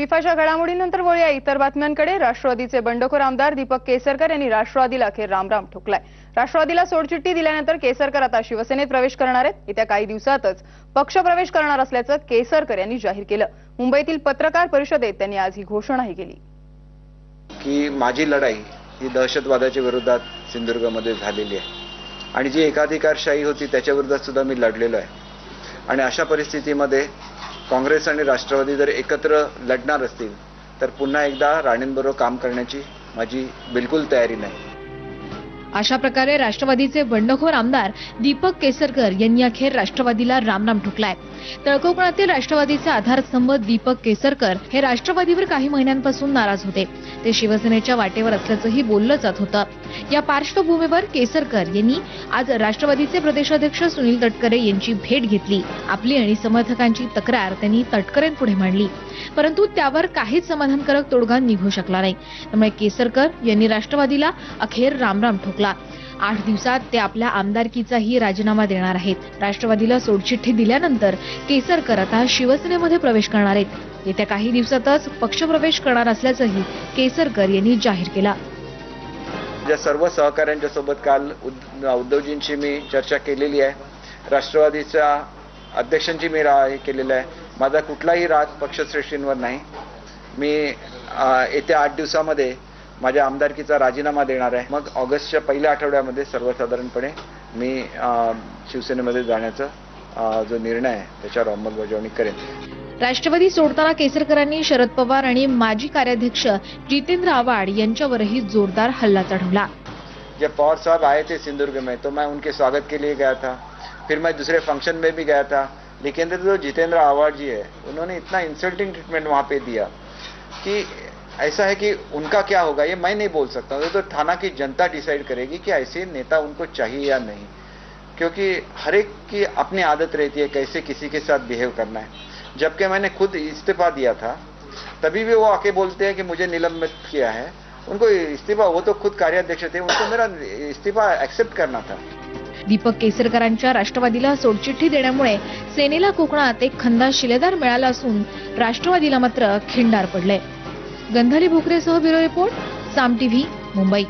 फिफाच्या घडामोडीनंतर वळूया इतर बातम्यांकडे. राष्ट्रवादीचे बंडखोर आमदार दीपक केसरकर यांनी राष्ट्रवादीला अखेर रामराम ठोकलाय. राष्ट्रवादीला सोडचिठ्ठी दिल्यानंतर केसरकर आता शिवसेनेत प्रवेश करणार आहेत. येत्या काही दिवसातच पक्ष प्रवेश करणार असल्याचं केसरकर यांनी जाहीर केलं. मुंबईतील पत्रकार परिषदेत त्यांनी आज ही घोषणाही केली. की माझी लढाई ही दहशतवादाच्या विरोधात सिंधुदुर्गमध्ये झालेली आहे. आणि जी एकाधिकारशाही होती त्याच्याविरोधात सुद्धा मी लढलेलो आहे. आणि अशा परिस्थितीमध्ये काँग्रेस आणि राष्ट्रवादी जर एकत्र लढणार असतील तर पुन्हा एकदा राणेंबरोबर काम करण्याची माझी बिलकुल तयारी नाही. अशा प्रकारे राष्ट्रवादीचे बंडखोर आमदार दीपक केसरकर यांनी अखेर राष्ट्रवादीला रामराम ठोकलाय. तळकोकणातील राष्ट्रवादीचे आधारस्तंभ दीपक केसरकर हे राष्ट्रवादीवर काही महिन्यांपासून नाराज होते. ते शिवसेनेच्या वाटेवर असल्याचंही बोललं जात होतं. या पार्श्वभूमीवर केसरकर यांनी आज राष्ट्रवादीचे प्रदेशाध्यक्ष सुनील तटकरे यांची भेट घेतली. आपली आणि समर्थकांची तक्रार त्यांनी तटकरेंपुढे मांडली. परंतु त्यावर काहीच समाधानकारक तोडगा निघू शकला नाही. त्यामुळे केसरकर यांनी राष्ट्रवादीला अखेर रामराम ठोकला आठ दिवसात ते आपल्या आमदारकीचाही राजीनामा देणार आहेत. राष्ट्रवादीला सोडचिठ्ठी दिल्यानंतर केसरकर आता शिवसेनेमध्ये प्रवेश करणार आहेत. येत्या काही दिवसातच पक्षप्रवेश करणार असल्याचंही केसरकर यांनी जाहीर केला. ज्या सर्व सहकाऱ्यांच्या सोबत काल उद- उद्धवजींशी मी चर्चा केलेली आहे. राष्ट्रवादीच्या अध्यक्षांची मी रा हे केलेलं आहे. माझा कुठलाही राग पक्षश्रेष्ठींवर नाही. मी येत्या आठ दिवसामध्ये माझ्या आमदारकीचा राजीनामा देणार आहे. मग ऑगस्टच्या पहिल्या आठवड्यामध्ये सर्वसाधारणपणे मी शिवसेनेमध्ये जाण्याचा जो निर्णय आहे त्याच्यावर अंमलबजावणी करेन. राष्ट्रवादी सोडताना केसरकरांनी शरद पवार आणि माजी कार्याध्यक्ष जितेंद्र आव्हाड यांच्यावरही जोरदार हल्ला चढवला. जब पवार साहब आए थे सिंदुर्ग में तो मैं उनके स्वागत के लिए गया था. फिर मैं दूसरे फंक्शन में भी गया था. लेकिन जो जितेंद्र आवाड जी है उन्होंने इतना इंसल्टिंग ट्रीटमेंट वहाँ पे दिया कि ऐसा है कि उनका क्या होगा, ये मैं नहीं बोल सकता ये तो थाना की जनता डिसाइड करेगी कि ऐसे नेता उनको चाहिए या नहीं। क्योंकि हर एक की अपनी आदत रहती है कैसे किसी के साथ बिहेव करना है। जबकि मैंने खुद इस्तीफा दिया था, तभी भी वो आके बोलते हैं कि मुझे निलंबित किया है। उनको इस्तीफा, वो तो खुद कार्याध्यक्ष थे, उनको मेरा इस्तीफा एक्सेप्ट करना था। दीपक केसरकरांच्या राष्ट्रवादीला सोडचिठ्ठी देण्यामुळे सेनेला कोकणात एक खंदा शिलेदार मिळाला असून राष्ट्रवादीला मात्र खिंडार पडले Gandhari भोकरेसह bureau report Saam TV Mumbai.